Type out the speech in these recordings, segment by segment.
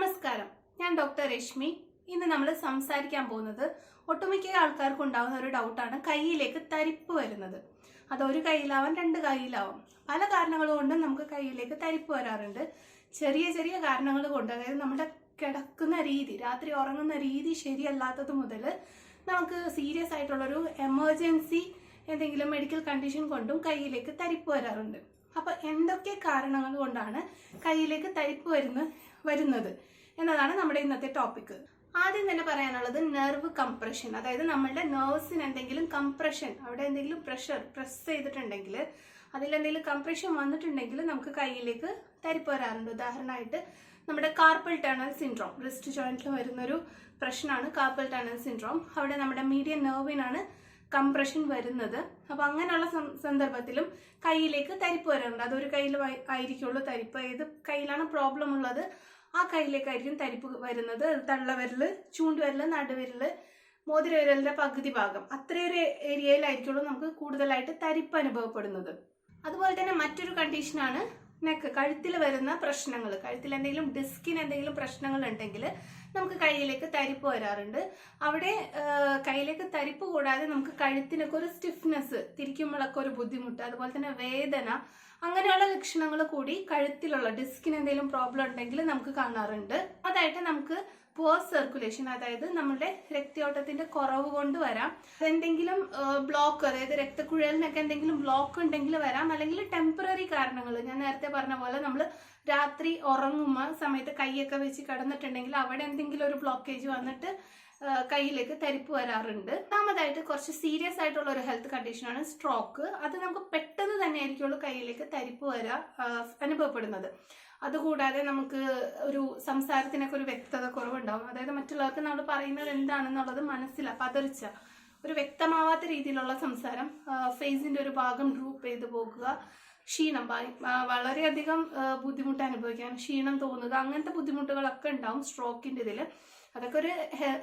നമസ്കാരം. ഞാൻ ഡോക്ടർ രശ്മി. ഇന്ന് നമ്മൾ സംസാരിക്കാൻ പോകുന്നത് ഒട്ടുമിക്ക ആൾക്കാർക്ക് ഉണ്ടാകുന്ന ഒരു ഡൗട്ടാണ് കയ്യിലേക്ക് തരിപ്പ് വരുന്നത്. അത് ഒരു കയ്യിലാവാം രണ്ട് കയ്യിലാവാം പല കാരണങ്ങൾ കൊണ്ടും നമുക്ക് കയ്യിലേക്ക് തരിപ്പ് വരാറുണ്ട്. ചെറിയ ചെറിയ കാരണങ്ങൾ കൊണ്ട് അതായത് നമ്മുടെ കിടക്കുന്ന രീതി രാത്രി ഉറങ്ങുന്ന രീതി ശരിയല്ലാത്തത് മുതൽ നമുക്ക് സീരിയസ് ആയിട്ടുള്ളൊരു എമർജൻസി എന്തെങ്കിലും മെഡിക്കൽ കണ്ടീഷൻ കൊണ്ടും കയ്യിലേക്ക് തരിപ്പ് വരാറുണ്ട്. അപ്പൊ എന്തൊക്കെ കാരണങ്ങൾ കൊണ്ടാണ് കയ്യിലേക്ക് തരിപ്പ് വരുന്ന വരുന്നത്. എന്നതാണ് നമ്മുടെ ഇന്നത്തെ ടോപ്പിക് ആദ്യം തന്നെ പറയാനുള്ളത് നെർവ് കംപ്രഷൻ അതായത് നമ്മളുടെ നെർവ്സിന് എന്തെങ്കിലും കംപ്രഷൻ അവിടെ എന്തെങ്കിലും പ്രഷർ പ്രസ് ചെയ്തിട്ടുണ്ടെങ്കിൽ അതിലെന്തെങ്കിലും കംപ്രഷൻ വന്നിട്ടുണ്ടെങ്കിൽ നമുക്ക് കയ്യിലേക്ക് തരിപ്പ് വരാറുണ്ട് ഉദാഹരണമായിട്ട് നമ്മുടെ കാർപ്പൽ ടണൽ സിൻഡ്രോം റിസ്റ്റ് ജോയിന്റിൽ വരുന്നൊരു പ്രശ്നമാണ് കാർപ്പൽ ടണൽ സിൻഡ്രോം അവിടെ നമ്മുടെ മീഡിയൻ നെർവിനാണ് കംപ്രഷൻ വരുന്നത്. അപ്പൊ അങ്ങനെയുള്ള സന്ദർഭത്തിലും കയ്യിലേക്ക് തരിപ്പ് വരാറുണ്ട്. അതൊരു കയ്യിൽ ആയിരിക്കുള്ളൂ തരിപ്പ്. ഏത് കയ്യിലാണ് പ്രോബ്ലം ഉള്ളത്. ആ കയ്യിലേക്കായിരിക്കും തരിപ്പ് വരുന്നത്. തള്ളവിരൽ ചൂണ്ടുവിരൽ നടുവിരൽ മോതിരവിരലിന്റെ പകുതി ഭാഗം. അത്രയൊരു ഏരിയയിലായിരിക്കുള്ളൂ നമുക്ക് കൂടുതലായിട്ട് തരിപ്പ് അനുഭവപ്പെടുന്നത്. അതുപോലെ തന്നെ മറ്റൊരു കണ്ടീഷനാണ് നെക്ക് കഴുത്തിൽ വരുന്ന പ്രശ്നങ്ങൾ കഴുത്തിൽ എന്തെങ്കിലും ഡിസ്കിന് എന്തെങ്കിലും പ്രശ്നങ്ങൾ ഉണ്ടെങ്കിൽ നമുക്ക് കയ്യിലേക്ക് തരിപ്പ് വരാറുണ്ട്. അവിടെ കയ്യിലേക്ക് തരിപ്പ് കൂടാതെ നമുക്ക് കഴുത്തിനൊക്കെ ഒരു സ്റ്റിഫ്നെസ് തിരിക്കുമ്പോഴൊക്കെ ഒരു ബുദ്ധിമുട്ട് അതുപോലെ തന്നെ വേദന അങ്ങനെയുള്ള ലക്ഷണങ്ങൾ കൂടി കഴുത്തിലുള്ള ഡിസ്കിന് എന്തെങ്കിലും പ്രോബ്ലം ഉണ്ടെങ്കിൽ നമുക്ക് കാണാറുണ്ട്. അതായിട്ട് നമുക്ക് പോർ സർക്കുലേഷൻ അതായത് നമ്മുടെ രക്തയോട്ടത്തിന്റെ കുറവ് കൊണ്ട് വരാം. എന്തെങ്കിലും ബ്ലോക്ക് അതായത് രക്തക്കുഴലിനൊക്കെ എന്തെങ്കിലും ബ്ലോക്ക് ഉണ്ടെങ്കിൽ വരാം. അല്ലെങ്കിൽ ടെമ്പററി കാരണങ്ങൾ ഞാൻ നേരത്തെ പറഞ്ഞ പോലെ നമ്മൾ രാത്രി ഉറങ്ങുമ്പോൾ സമയത്ത് കൈയൊക്കെ വെച്ച് കിടന്നിട്ടുണ്ടെങ്കിൽ അവിടെ എന്തെങ്കിലും ഒരു ബ്ലോക്കേജ് വന്നിട്ട് കയ്യിലേക്ക് തരിപ്പ് വരാറുണ്ട്. ഒന്നാമതായിട്ട് കുറച്ച് സീരിയസ് ആയിട്ടുള്ള ഒരു ഹെൽത്ത് കണ്ടീഷനാണ് സ്ട്രോക്ക് അത് നമുക്ക് പെട്ടെന്ന് തന്നെ ആയിരിക്കുള്ളൂ കയ്യിലേക്ക് തരിപ്പ് വരാ അനുഭവപ്പെടുന്നത്. അതുകൂടാതെ നമുക്ക് ഒരു സംസാരത്തിനൊക്കെ ഒരു വ്യക്തത കുറവുണ്ടാവും. അതായത് മറ്റുള്ളവർക്ക് നമ്മൾ പറയുന്നത് എന്താണെന്നുള്ളത് മനസ്സിലാ പതറിച്ച. ഒരു വ്യക്തമാവാത്ത രീതിയിലുള്ള സംസാരം ഫേസിന്റെ ഒരു ഭാഗം ഡ്രൂപ്പ് ചെയ്തു പോകുക ക്ഷീണം വളരെയധികം ബുദ്ധിമുട്ട് അനുഭവിക്കാൻ ക്ഷീണം തോന്നുക അങ്ങനത്തെ ബുദ്ധിമുട്ടുകളൊക്കെ ഉണ്ടാവും സ്ട്രോക്കിന്റെ ഇതിൽ അതൊക്കെ ഒരു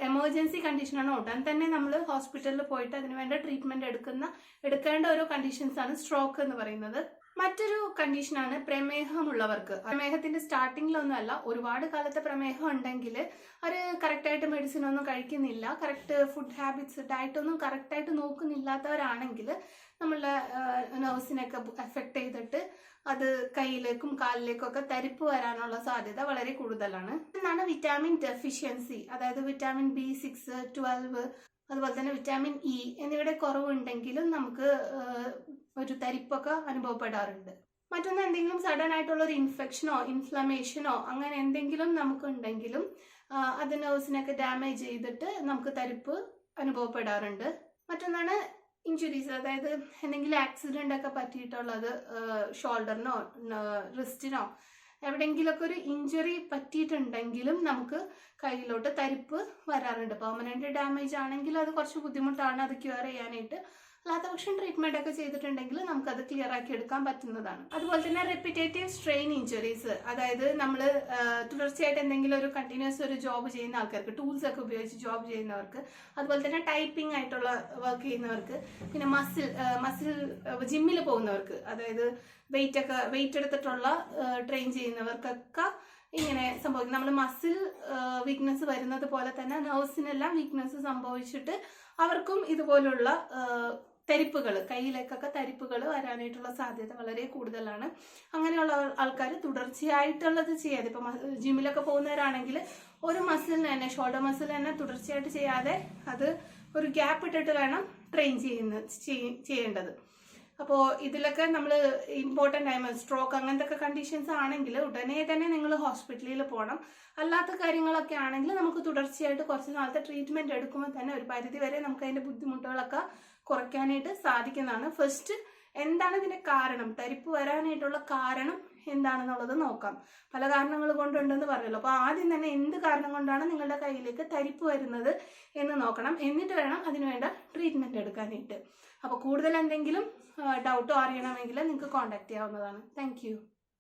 എമർജൻസി കണ്ടീഷനാണ്. ഉടൻ തന്നെ നമ്മൾ ഹോസ്പിറ്റലിൽ പോയിട്ട് അതിന് വേണ്ട ട്രീറ്റ്മെന്റ് എടുക്കുന്ന എടുക്കേണ്ട ഒരു കണ്ടീഷൻസ് ആണ് സ്ട്രോക്ക് എന്ന് പറയുന്നത്. മറ്റൊരു കണ്ടീഷനാണ് പ്രമേഹമുള്ളവർക്ക്. പ്രമേഹത്തിന്റെ സ്റ്റാർട്ടിങ്ങിലൊന്നും അല്ല ഒരുപാട് കാലത്തെ പ്രമേഹം ഉണ്ടെങ്കിൽ അവർ കറക്റ്റായിട്ട് മെഡിസിൻ ഒന്നും കഴിക്കുന്നില്ല കറക്റ്റ് ഫുഡ് ഹാബിറ്റ്സ് ഡയറ്റ് ഒന്നും കറക്റ്റായിട്ട് നോക്കുന്നില്ലാത്തവരാണെങ്കിൽ നമ്മളുടെ നെർവ്സിനൊക്കെ എഫക്റ്റ് ചെയ്തിട്ട് അത് കയ്യിലേക്കും കാലിലേക്കും ഒക്കെ തരിപ്പ് വരാനുള്ള സാധ്യത വളരെ കൂടുതലാണ്. എന്നാണ് വിറ്റാമിൻ ഡെഫിഷ്യൻസി അതായത് വിറ്റാമിൻ ബി സിക്സ് ട്വൽവ് അതുപോലെ തന്നെ വിറ്റാമിൻ ഇ എന്നിവയുടെ കുറവുണ്ടെങ്കിലും നമുക്ക് ഒരു തരിപ്പൊക്കെ അനുഭവപ്പെടാറുണ്ട്. മറ്റൊന്ന് എന്തെങ്കിലും സഡൻ ആയിട്ടുള്ള ഒരു ഇൻഫെക്ഷനോ ഇൻഫ്ലമേഷനോ അങ്ങനെ എന്തെങ്കിലും നമുക്കുണ്ടെങ്കിലും അത് നെർവ്സിനൊക്കെ ഡാമേജ് ചെയ്തിട്ട് നമുക്ക് തരിപ്പ് അനുഭവപ്പെടാറുണ്ട്. മറ്റൊന്നാണ് ഇഞ്ചുറീസ് അതായത് എന്തെങ്കിലും ആക്സിഡന്റ് ഒക്കെ പറ്റിയിട്ടുള്ളത് ഷോൾഡറിനോ റിസ്റ്റിനോ എവിടെയെങ്കിലുമൊക്കെ ഒരു ഇഞ്ചുറി പറ്റിയിട്ടുണ്ടെങ്കിലും നമുക്ക് കയ്യിലോട്ട് തരിപ്പ് വരാറുണ്ട്. പെർമനന്റ് ഡാമേജ് ആണെങ്കിൽ അത് കുറച്ച് ബുദ്ധിമുട്ടാണ്. അത് ക്യൂർ ചെയ്യാനായിട്ട് അല്ലാത്ത പക്ഷം ട്രീറ്റ്മെന്റ് ഒക്കെ ചെയ്തിട്ടുണ്ടെങ്കിൽ നമുക്ക് അത് ക്ലിയർ ആക്കി എടുക്കാൻ പറ്റുന്നതാണ്. അതുപോലെ തന്നെ റെപ്പിറ്റേറ്റീവ് സ്ട്രെയിൻ ഇഞ്ചുറീസ് അതായത് നമ്മൾ തുടർച്ചയായിട്ട് എന്തെങ്കിലും ഒരു കണ്ടിന്യൂസ് ഒരു ജോബ് ചെയ്യുന്ന ആൾക്കാർക്ക് ടൂൾസ് ഒക്കെ ഉപയോഗിച്ച് ജോബ് ചെയ്യുന്നവർക്ക് അതുപോലെ തന്നെ ടൈപ്പിംഗ് ആയിട്ടുള്ള വർക്ക് ചെയ്യുന്നവർക്ക് പിന്നെ മസിൽ മസിൽ ജിമ്മിൽ പോകുന്നവർക്ക് അതായത് വെയിറ്റ് ഒക്കെ വെയിറ്റ് എടുത്തിട്ടുള്ള ട്രെയിൻ ചെയ്യുന്നവർക്കൊക്കെ ഇങ്ങനെ സംഭവിക്കും. നമ്മൾ മസിൽ വീക്ക്നെസ് വരുന്നത് പോലെ തന്നെ നെർവ്സിനെല്ലാം വീക്ക്നെസ് സംഭവിച്ചിട്ട് അവർക്കും ഇതുപോലുള്ള തരിപ്പുകൾ കയ്യിലേക്കൊക്കെ തരിപ്പുകൾ വരാനായിട്ടുള്ള സാധ്യത വളരെ കൂടുതലാണ്. അങ്ങനെയുള്ള ആൾക്കാർ തുടർച്ചയായിട്ടുള്ളത് ചെയ്യാതെ ഇപ്പൊ ജിമ്മിലൊക്കെ പോകുന്നവരാണെങ്കിൽ ഒരു മസിലിന് തന്നെ ഷോൾഡർ മസിൽ തന്നെ തുടർച്ചയായിട്ട് ചെയ്യാതെ അത് ഒരു ഗ്യാപ്പ് ഇട്ടിട്ട് വേണം ട്രെയിൻ ചെയ്യുന്ന ചെയ്യ- ചെയ്യേണ്ടത്. അപ്പോൾ ഇതിലൊക്കെ നമ്മൾ ഇമ്പോർട്ടന്റ് ആയ സ്ട്രോക്ക് അങ്ങനത്തെ കണ്ടീഷൻസ് ആണെങ്കിൽ ഉടനെ തന്നെ നിങ്ങൾ ഹോസ്പിറ്റലിൽ പോകണം അല്ലാത്ത കാര്യങ്ങളൊക്കെ ആണെങ്കിൽ നമുക്ക് തുടർച്ചയായിട്ട് കുറച്ച് നാളത്തെ ട്രീറ്റ്മെന്റ് എടുക്കുമ്പോൾ തന്നെ ഒരു പരിധി വരെ നമുക്ക് അതിന്റെ ബുദ്ധിമുട്ടുകളൊക്കെ കുറയ്ക്കാനായിട്ട് സാധിക്കുന്നതാണ്. ഫസ്റ്റ് എന്താണ് ഇതിന്റെ കാരണം? തരിപ്പ് വരാനായിട്ടുള്ള കാരണം എന്താണെന്നുള്ളത് നോക്കാം. പല കാരണങ്ങൾ കൊണ്ടുണ്ടെന്ന് പറഞ്ഞല്ലോ. അപ്പോൾ ആദ്യം തന്നെ എന്ത് കാരണം കൊണ്ടാണ് നിങ്ങളുടെ കയ്യിലേക്ക് തരിപ്പ് വരുന്നത് എന്ന് നോക്കണം. എന്നിട്ട് വേണം അതിനുവേണ്ട ട്രീറ്റ്മെന്റ് എടുക്കാനായിട്ട്. അപ്പോൾ കൂടുതൽ എന്തെങ്കിലും ഡൗട്ടോ അറിയണമെങ്കിൽ നിങ്ങൾക്ക് കോൺടാക്ട് ചെയ്യാവുന്നതാണ്. താങ്ക്